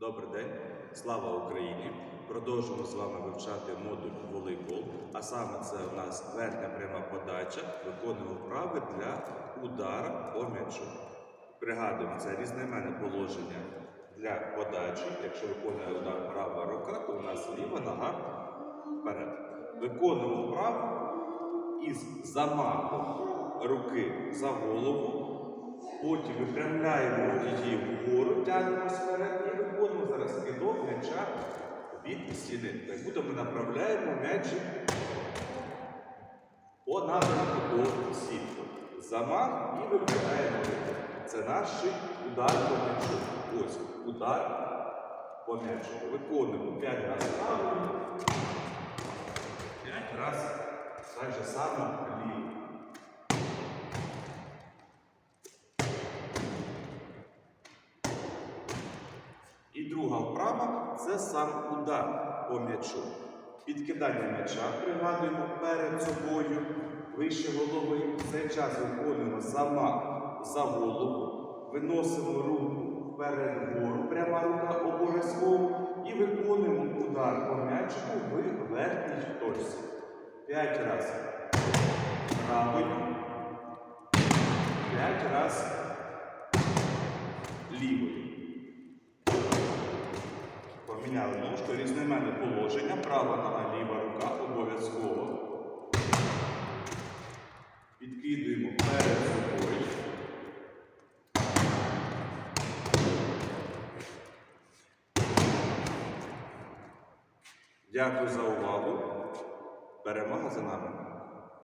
Добрий день, слава Україні! Продовжуємо з вами вивчати модуль волейбол, а саме це у нас верхня пряма подача, виконуємо вправи для удара по м'ячу. Пригадуємо, це різноіменне положення для подачі. Якщо виконує удар права рука, то у нас ліва нога вперед. Виконуємо вправу із замахом руки за голову. Потім випрямляємо її вгору, тягнемось вперед кидок м'яча від стіни. Будто ми направляємо м'ячик по напрямку до сітки. Замах і вибираємо. Це наш удар по м'ячу. Ось удар по м'ячу. Виконуємо 5 разів друга вправа це сам удар по м'ячу. Підкидання м'яча пригадуємо перед собою, вище голови. Цей час виконуємо замах за голову, виносимо руку вперед вгору, пряма рука обов'язково, і виконуємо удар по м'ячику в верхній точці. П'ять разів правою, п'ять разів лівою. Поміняли ножку, різноіменне положення, права нога, ліва рука обов'язково. Підкидуємо перед собою. Дякую за увагу. Перемога за нами.